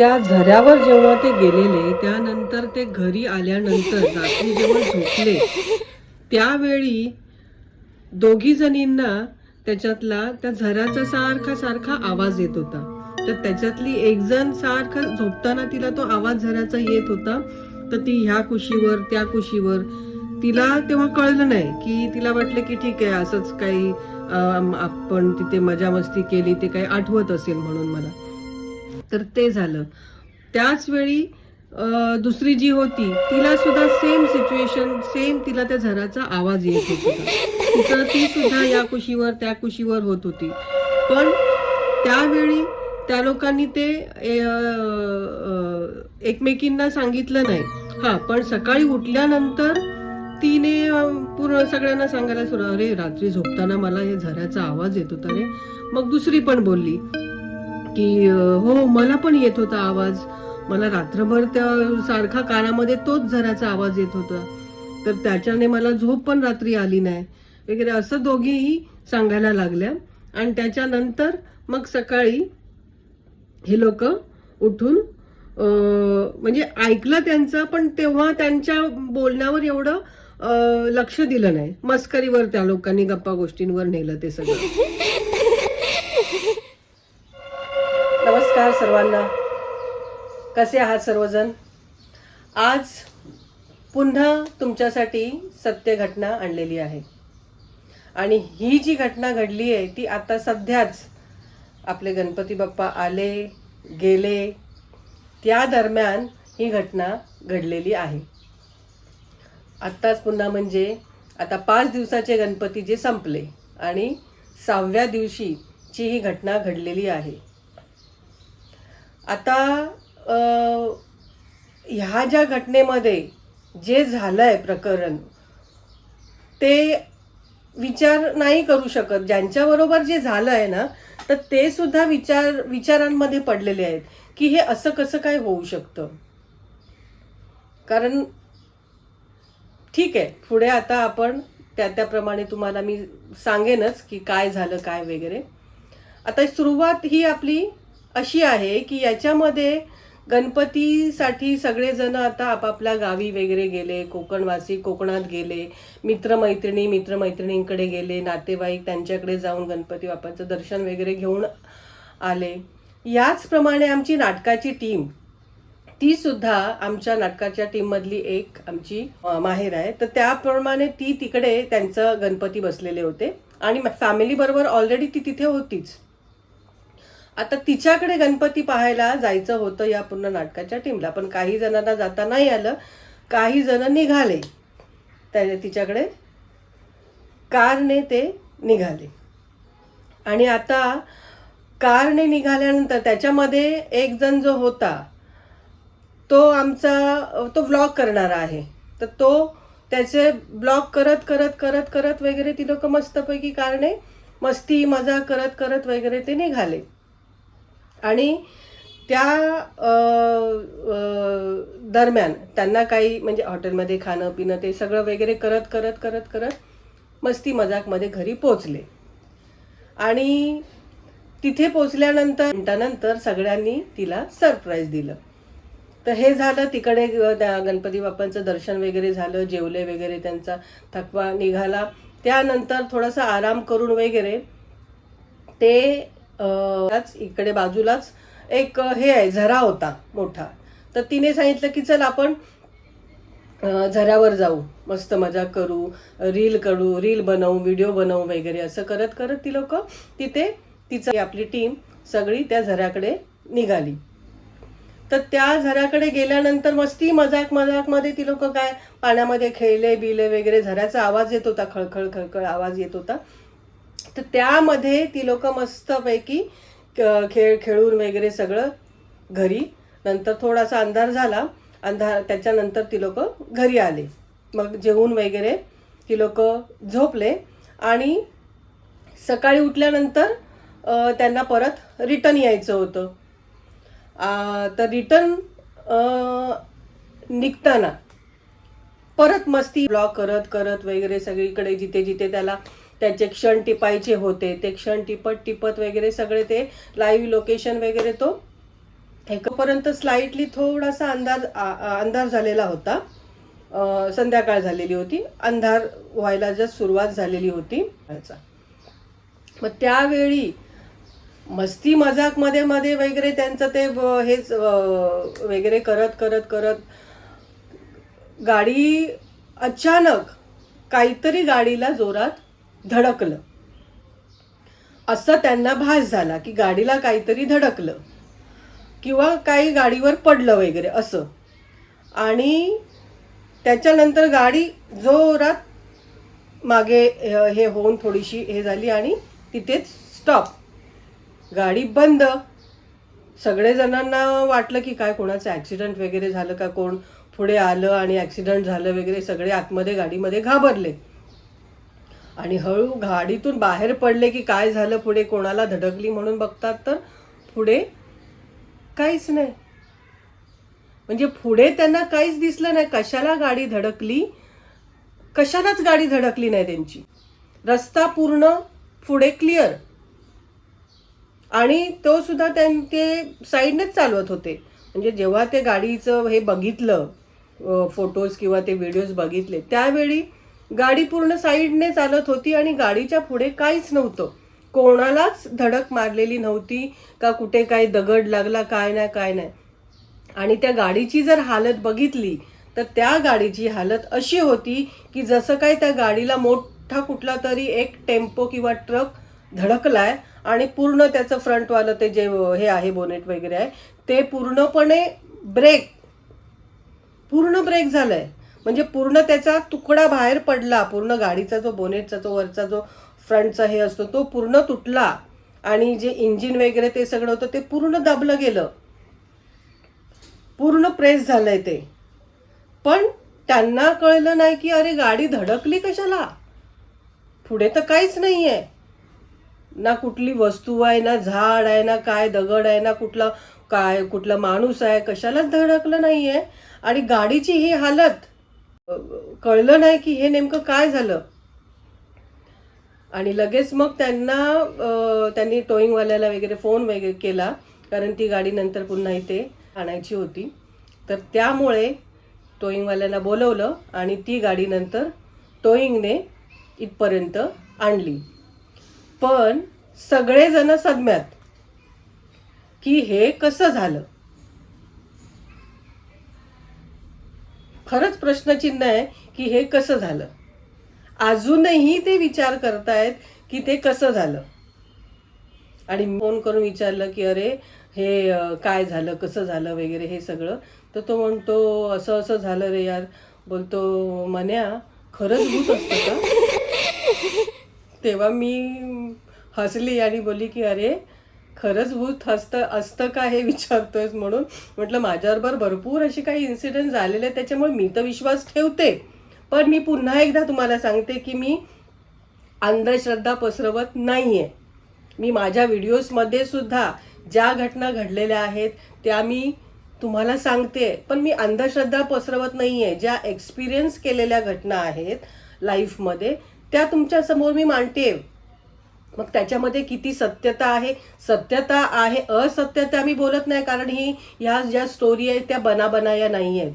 त्या झऱ्यावर जेव्हा ते गेलेले त्यानंतर ते घरी आल्यानंतर रात्री जेव्हा झोपले त्यावेळी दोघी जणींना त्याच्यातला त्या झऱ्याचा सारखा सारखा आवाज येत होता. तर त्याच्यातली एक जण सारखं झोपताना तिला तो आवाज झऱ्याचा येत होता. तर ती ह्या कुशीवर त्या कुशीवर तिला तेव्हा कळलं नाही की तिला वाटलं की ठीक आहे असंच काही आपण तिथे मजा मस्ती केली ते काही आठवत असेल म्हणून मला. तर ते झालं. त्याच वेळी दुसरी जी होती तिला सुद्धा सेम सिच्युएशन सेम तिला त्या झराचा आवाज येत होता. ती सुद्धा या कुशीवर त्या कुशीवर होत होती. पण त्यावेळी त्या लोकांनी ते एकमेकींना सांगितलं नाही. हा पण सकाळी उठल्यानंतर तिने पूर्ण सगळ्यांना सांगायला सुरू अरे रात्री झोपताना मला हे झऱ्याचा आवाज येत होता रे. मग दुसरी पण बोलली की हो मला पण येत होता आवाज. मला रात्रभर त्या सारखा कानामध्ये तोच झराचा आवाज येत होता. तर त्याच्याने मला झोप पण रात्री आली नाही. वगैरे असं दोघीही सांगायला लागल्या. आणि त्याच्यानंतर मग सकाळी हे लोक उठून म्हणजे ऐकलं त्यांचं पण तेव्हा त्यांच्या बोलण्यावर एवढं लक्ष दिलं नाही. मस्करीवर त्या लोकांनी गप्पा गोष्टींवर नेलं ते सगळं. नमस्कार सर्वांना. कसे आहात सर्वजण? आज पुन्हा तुमच्यासाठी सत्य घटना आणलेली आहे. आणि ही जी घटना घडली आहे ती आता सध्याच आपले गणपती बाप्पा आले गेले त्या दरम्यान ही घटना घडलेली आहे. आत्ताच पुन्हा म्हणजे आता पाच दिवसाचे गणपती जे संपले आणि सहाव्या दिवशीची ही घटना घडलेली आहे. आता ह्या ज्या घटनेमध्ये जे झालं आहे प्रकरण ते विचार नाही करू शकत. ज्यांच्याबरोबर जे झालं आहे ना तर ते सुद्धा विचार विचारांमध्ये पडलेले आहेत की हे असं कसं काय होऊ शकतं? कारण ठीक आहे पुढे आता आपण त्या त्याप्रमाणे तुम्हाला मी सांगेनच की काय झालं काय वगैरे. आता सुरुवात ही आपली अशी आहे की याच्यामध्ये गणपतीसाठी सगळेजण आता आपापल्या गावी वगैरे गेले कोकणवासी कोकणात गेले मित्रमैत्रिणी मित्रमैत्रिणींकडे गेले नातेवाईक त्यांच्याकडे जाऊन गणपती बाप्पाचं दर्शन वगैरे घेऊन आले. याचप्रमाणे आमची नाटकाची टीम ती सुद्धा आमच्या नाटकाच्या टीममधली एक आमची माहेर आहे. तर त्याप्रमाणे ती तिकडे त्यांचं गणपती बसलेले होते. आणि फॅमिलीबरोबर ऑलरेडी ती तिथे होतीच. आता तिच्याकडे गणपती पाहायला जायचं होतं या पूर्ण नाटकाच्या टीमला पण काही जणांना जाता नाही आलं. काही जण निघाले. त्या तिच्याकडे कारने ते निघाले. आणि आता कारने निघाल्यानंतर त्याच्यामध्ये एक जण जो होता तो आमचा तो व्लॉग करणारा आहे. तर तो त्याचे ब्लॉग करत करत करत करत वगैरे ती लोक मस्तपैकी कारणे मस्ती मजा करत करत वगैरे ते निघाले. आणि त्या दरम्यान त्यांना काही म्हणजे हॉटेलमध्ये खाणं पिणं ते सगळं वगैरे करत करत करत करत मस्ती मजाकमध्ये घरी पोचले आणि तिथे पोचल्यानंतर मिनिटानंतर सगळ्यांनी तिला सरप्राईज दिलं. तर हे झालं तिकडे ग- त्या गणपती बाप्पांचं दर्शन वगैरे झालं जेवले वगैरे त्यांचा थकवा निघाला. त्यानंतर थोडासा आराम करून वगैरे ते त्याच इकडे बाजूलाच एक हे आहे झरा होता मोठा. तर तिने सांगितलं की चल आपण झऱ्यावर जाऊ. मस्त मजा करू रील करू रील बनवू व्हिडिओ बनवू वगैरे असं करत करत ती लोक तिथे तिचं आपली टीम सगळी त्या झऱ्याकडे निघाली. तर त्या झऱ्याकडे गेल्यानंतर मस्ती मजाक मजाकमध्ये ती लोक काय पाण्यामध्ये खेळले बिले वगैरे झऱ्याचा आवाज येत होता खळखळ खळखळ आवाज येत होता. तर त्यामध्ये ती लोक मस्तपैकी खेळ खेळून वगैरे सगळं घरी. नंतर थोडासा अंधार झाला. अंधार त्याच्यानंतर ती लोक घरी आले. मग जेवून वगैरे ती लोक झोपले आणि सकाळी उठल्यानंतर त्यांना परत रिटर्न यायचं होतं. तर रिटर्न निघताना परत मस्ती ब्लॉक करत करत वगैरे सगळीकडे जिथे जिथे त्याला त्याचे क्षण टिपायचे होते. ते क्षण टिपत टिपत वगैरे सगळे ते लाईव्ह लोकेशन वगैरे तो एकपर्यंत स्लाइटली थोडासा अंदाज अंधार झालेला होता. संध्याकाळ झालेली होती. अंधार व्हायला जस्ट सुरुवात झालेली होती. मग त्यावेळी मस्ती मजाकमध्ये मध्ये वगैरे त्यांचं ते हेच वगैरे करत करत करत गाडी अचानक काहीतरी गाडीला जोरात धडकलं. असं त्यांना भास झाला की गाडीला काहीतरी धडकलं. किंवा काही गाडीवर पडलं वगैरे असं. आणि त्याच्यानंतर गाडी जोरात मागे हे होऊन थोडीशी हे झाली आणि तिथेच स्टॉप गाडी बंद. सगळे जणांना वाटलं की काय कोणाचं ॲक्सिडेंट वगैरे झालं का कोण पुढे आलं आणि ॲक्सिडेंट झालं वगैरे सगळे आतमध्ये गाडीमध्ये घाबरले. आणि हळू गाडीतून बाहेर पडले की काय झालं? पुढे कोणाला धडकली म्हणून बघतात तर पुढे काहीच नाही. म्हणजे पुढे त्यांना काहीच दिसलं नाही. कशाला गाडी धडकली? कशालाच गाडी धडकली नाही त्यांची. रस्ता पूर्ण पुढे क्लिअर आणि तो सुद्धा त्यांचे साईडनेच चालवत होते. म्हणजे जेव्हा ते गाडीचं हे बघितलं फोटोज किंवा ते व्हिडिओज बघितले त्यावेळी गाडी पूर्ण साईडने चालत होती आणि गाडीच्या पुढे काहीच नव्हतं. कोणालाच धडक मारलेली नव्हती का कुठे काही दगड लागला काय नाही काय नाही. आणि त्या गाडीची जर हालत बघितली तर त्या गाडीची हालत अशी होती की जसं काय त्या गाडीला मोठा कुठला तरी एक टेम्पो किंवा ट्रक धडकलाय आणि पूर्ण त्याचं फ्रंटवालं ते जे हे आहे बोनेट वगैरे आहे ते पूर्णपणे ब्रेक पूर्ण ब्रेक झालाय. म्हणजे पूर्ण त्याचा तुकडा बाहेर पडला पूर्ण गाडीचा जो बोनेटचा जो वरचा जो फ्रंटचा हे असतो तो पूर्ण तुटला. आणि जे इंजिन वगैरे ते सगळं होतं ते पूर्ण दाबलं गेलं. पूर्ण प्रेस झालंय ते. पण त्यांना कळलं नाही की अरे गाडी धडकली कशाला? पुढे तर काहीच नाही आहे ना कुठली वस्तू आहे ना झाड आहे ना काय दगड आहे ना कुठला काय कुठला माणूस आहे कशालाच धडकलं नाही आहे आणि गाडीची ही हालत कळलं नाही की हे नेमकं काय झालं. आणि लगेच मग त्यांना त्यांनी टोईंगवाल्याला वगैरे फोन वगैरे केला कारण ती गाडी नंतर पुन्हा इथे आणायची होती. तर त्यामुळे टोईंगवाल्यांना बोलवलं आणि ती गाडी नंतर टोईंगने इथपर्यंत आणली. पण सगळेजण सदम्यात की हे कसं झालं? खरंच प्रश्नचिन्ह आहे की हे कसं झालं? अजूनही ते विचार करतायत की ते कसं झालं? आणि फोन करून विचारलं की अरे हे काय झालं? कसं झालं? वगैरे हे सगळं. तर तो म्हणतो असं असं झालं रे यार. बोलतो मन्या खरंच भूत असतं का? तेव्हा मी हसली आणि बोलली की अरे खरंच भूत हसतं असतं का हे विचारतोयस म्हणून? म्हटलं माझ्याबरोबर भरपूर अशी काही इन्सिडेंट झालेले आहेत त्याच्यामुळे मी तर विश्वास ठेवते. पण मी पुन्हा एकदा तुम्हाला सांगते की मी अंधश्रद्धा पसरवत नाही आहे मी माझ्या व्हिडिओजमध्ये सुद्धा ज्या घटना घडलेल्या आहेत त्या मी तुम्हाला सांगते. पण मी अंधश्रद्धा पसरवत नाही आहे ज्या एक्सपिरियन्स केलेल्या घटना आहेत लाईफमध्ये त्या तुमच्यासमोर मी मांडते. मग त्याच्यामध्ये किती सत्यता आहे? सत्यता आहे असत्यता मी बोलत नाही कारण ही ह्या ज्या स्टोरी आहेत त्या बनाबनाया नाही आहेत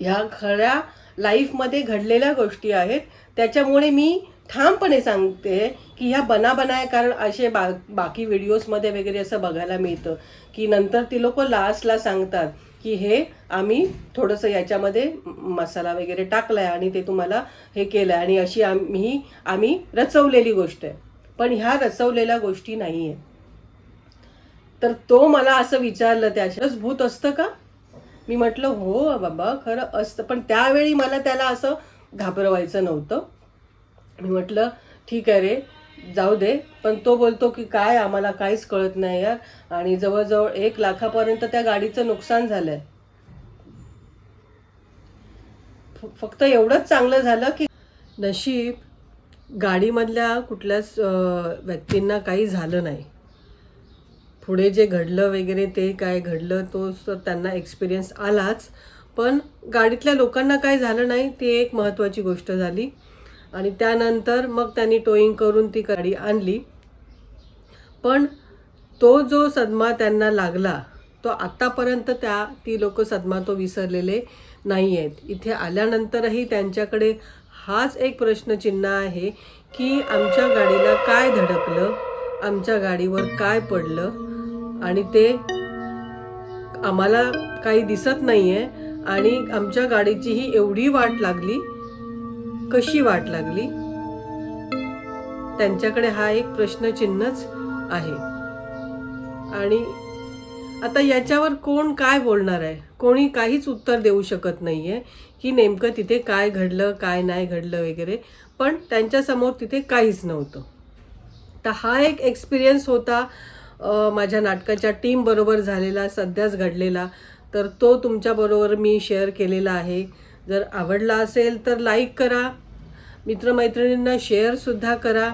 ह्या खऱ्या लाईफमध्ये घडलेल्या गोष्टी आहेत. त्याच्यामुळे मी ठामपणे सांगते की ह्या बनाबनाय कारण असे बा बाकी व्हिडिओजमध्ये वगैरे असं बघायला मिळतं की नंतर ती लोक लास्टला सांगतात. की हे आम्ही थोडंसं याच्यामध्ये मसाला वगैरे टाकला आहे आणि ते तुम्हाला हे केलं आहे आणि अशी आम्ही आम्ही रचवलेली गोष्ट आहे. पण ह्या रचवलेल्या गोष्टी नाही आहे तर तो मला असं विचारलं त्याच्याच भूत असतं का? मी म्हटलं हो बाबा खरं असतं. पण त्यावेळी मला त्याला असं घाबरवायचं नव्हतं. मी म्हटलं ठीक आहे रे जाऊ दे पण तो बोलतो की काय आम्हाला काहीच कळत नाही यार. आणि जवळजवळ एक लाखापर्यंत त्या गाडीचं नुकसान झालंय. फक्त एवढंच चांगलं झालं की नशीब गाडीमधल्या कुठल्याच व्यक्तींना काही झालं नाही. पुढे जे घडलं वगैरे ते काय घडलं तो त्यांना एक्सपिरियन्स आलाच. पण गाडीतल्या लोकांना काय झालं नाही ती एक महत्त्वाची गोष्ट झाली. आणि त्यानंतर मग त्यांनी टोईंग करून ती गाडी आणली. पण तो जो सदमा त्यांना लागला तो आत्तापर्यंत त्या ती लोक सदमा तो विसरलेले नाही आहेत इथे आल्यानंतरही त्यांच्याकडे हाच एक प्रश्नचिन्ह आहे की आमच्या गाडीला काय धडकलं आमच्या गाडीवर काय पडलं आणि ते आम्हाला काही दिसत नाही आहे आणि आमच्या गाडीचीही एवढी वाट लागली कशी वाट लागली? त्यांच्याकडे हा एक प्रश्नचिन्हच आहे. आणि आता याच्यावर कोण काय बोलणार आहे? कोणी काहीच उत्तर देऊ शकत नाही आहे की नेमकं तिथे काय घडलं काय नाही घडलं वगैरे. पण त्यांच्यासमोर तिथे काहीच नव्हतं. तर हा एक एक्सपिरियन्स होता माझ्या नाटकाच्या टीमबरोबर झालेला सध्याच घडलेला. तर तो तुमच्याबरोबर मी शेअर केलेला आहे. जर आवडला असेल तर लाईक करा. मित्रमैत्रिणींना शेअरसुद्धा करा.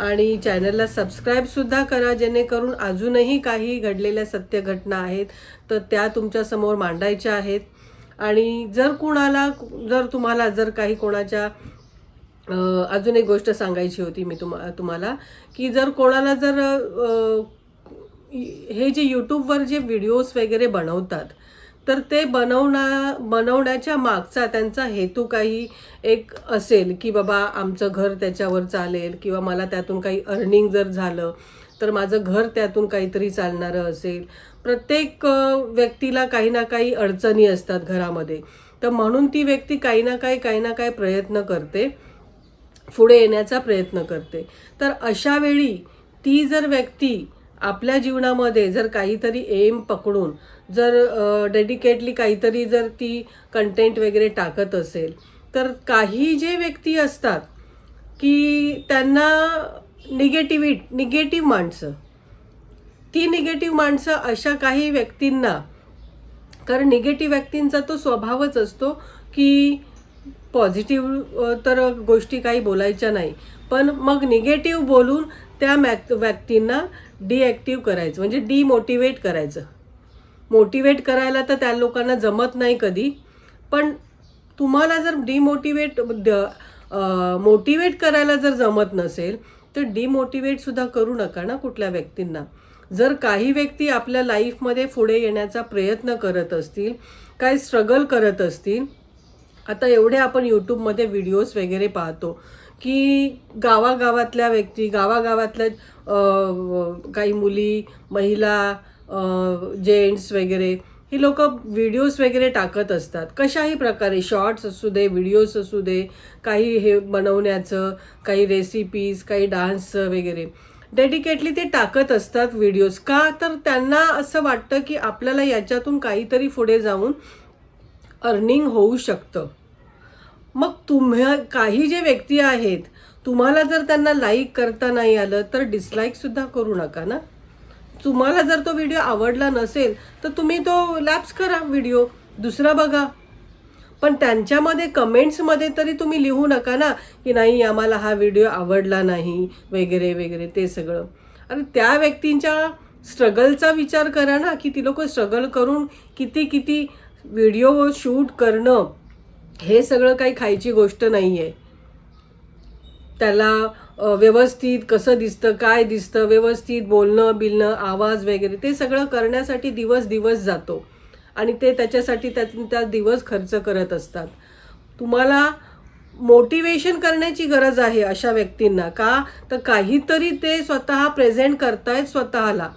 आणि चॅनलला सबस्क्राईबसुद्धा करा जेणेकरून अजूनही काही घडलेल्या सत्य घटना आहेत तर त्या तुमच्यासमोर मांडायच्या आहेत. आणि जर कुणाला जर तुम्हाला जर काही कोणाच्या अजून एक गोष्ट सांगायची होती मी तुम्हा तुम्हाला की जर कोणाला जर हे जे यूट्यूबवर जे व्हिडिओज वगैरे बनवतात तर ते बनवणा बनवण्याच्या मागचा त्यांचा हेतू काही एक असेल की बाबा आमचं घर त्याच्यावर चालेल किंवा मला त्यातून काही अर्निंग जर झालं तर माझं घर त्यातून काहीतरी चालणारं असेल. प्रत्येक व्यक्तीला काही ना काही अडचणी असतात घरामध्ये. तर म्हणून ती व्यक्ती काही ना काही काही ना काही प्रयत्न करते. पुढे येण्याचा प्रयत्न करते. तर अशा वेळी ती जर व्यक्ती आपल्या जीवनामध्ये जर काहीतरी एम पकडून जर डेडिकेटली काहीतरी जर ती कंटेंट वगैरे टाकत असेल तर काही जे व्यक्ती असतात की त्यांना निगेटिव्हि निगेटिव्ह माणसं ती निगेटिव्ह माणसं अशा काही व्यक्तींना कारण निगेटिव्ह व्यक्तींचा तो स्वभावच असतो की पॉझिटिव्ह तर गोष्टी काही बोलायच्या नाही. पण मग निगेटिव्ह बोलून त्या मॅक व्यक्तींना डिॲक्टिव्ह करायचं म्हणजे डिमोटिवेट करायचं. मोटिवेट करायला तर त्या लोकांना जमत नाही कधी. पण तुम्हाला जर डिमोटिवेट मोटिवेट करायला जर जमत नसेल तर डिमोटिवेटसुद्धा करू नका ना कुठल्या व्यक्तींना. जर काही व्यक्ती आपल्या लाईफमध्ये पुढे येण्याचा प्रयत्न करत असतील काय स्ट्रगल करत असतील आता एवढे आपण यूट्यूबमध्ये व्हिडिओज वगैरे पाहतो की गावागावातल्या व्यक्ती गावागावातल्या काही मुली महिला जेंट्स वगैरे ही लोक व्हिडिओज वगैरे टाकत असतात. कशाही प्रकारे शॉर्ट्स असू दे व्हिडिओज असू दे काही हे बनवण्याचं काही रेसिपीज काही डान्स वगैरे. डेडिकेटली ते टाकत असतात व्हिडिओज का तर त्यांना असं वाटतं की आपल्याला याच्यातून काहीतरी पुढे जाऊन अर्निंग होऊ शकतं. मग तुम्हा काही जे व्यक्ती आहेत तुम्हाला जर त्यांना लाईक करता नाही आलं तर डिसलाईकसुद्धा करू नका ना? तुम्हाला जर तो व्हिडिओ आवडला नसेल तर तुम्ही तो लॅप्स करा व्हिडिओ दुसरा बघा. पण त्यांच्यामध्ये कमेंट्समध्ये तरी तुम्ही लिहू नका ना की नाही आम्हाला हा व्हिडिओ आवडला नाही वगैरे वगैरे ते सगळं. अरे त्या व्यक्तींच्या स्ट्रगलचा विचार करा ना की ती लोक स्ट्रगल करून किती किती व्हिडिओ शूट करणं हे सगळं काही खायची गोष्ट नाही आहे त्याला व्यवस्थित कसं दिसतं काय दिसतं व्यवस्थित बोलणं बिलणं आवाज वगैरे ते सगळं करण्यासाठी दिवस दिवस जातो. आणि ते त्याच्यासाठी त्या त्या दिवस खर्च करत असतात. तुम्हाला मोटिवेशन करण्याची गरज आहे अशा व्यक्तींना का? तर काहीतरी ते स्वतः प्रेझेंट करतायत स्वतःला.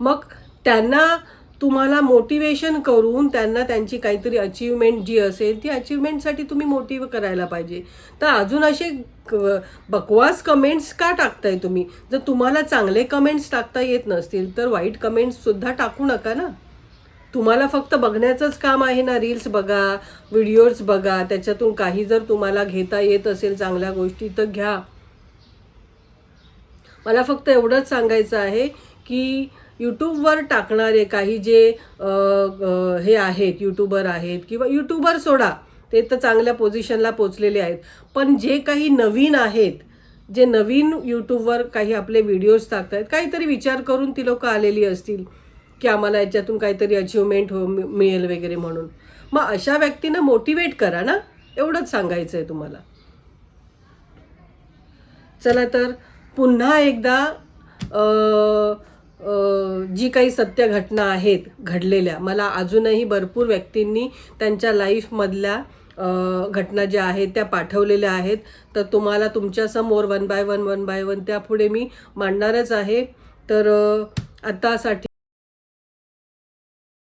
मग त्यांना तुम्हाला मोटिवेशन करून त्यांना त्यांची काहीतरी अचीवमेंट जी असेल ती अचीवमेंटसाठी तुम्ही मोटिव करायला पाहिजे. तर अजून असे क- बकवास कमेंट्स का टाकताय तुम्ही? जर तुम्हाला चांगले कमेंट्स टाकता येत नसतील तर वाईट कमेंट्ससुद्धा टाकू नका ना. तुम्हाला फक्त बघण्याचंच काम आहे ना रील्स बघा व्हिडिओज बघा त्याच्यातून काही जर तुम्हाला घेता येत असेल चांगल्या गोष्टी तर घ्या. मला फक्त एवढंच सांगायचं आहे की यूट्यूबवर टाकणारे काही जे हे आहेत यूट्यूबर आहेत किंवा यूट्यूबर सोडा ते तर चांगल्या पोझिशनला पोचलेले आहेत. पण जे काही नवीन आहेत जे नवीन यूट्यूबवर काही आपले व्हिडिओज टाकत आहेत काहीतरी विचार करून ती लोकं आलेली असतील की आम्हाला याच्यातून काहीतरी अचिव्हमेंट हो मिळेल वगैरे म्हणून. मग अशा व्यक्तींना मोटिवेट करा ना एवढंच सांगायचं आहे तुम्हाला. चला तर पुन्हा एकदा जी काही सत्य घटना आहेत घडलेल्या मला अजूनही भरपूर व्यक्तींनी त्यांच्या लाईफमधल्या घटना ज्या आहेत त्या पाठवलेल्या आहेत. तर तुम्हाला तुमच्यासमोर one by one one by one त्यापुढे मी मांडणारच आहे. तर आत्तासाठी आतासाठी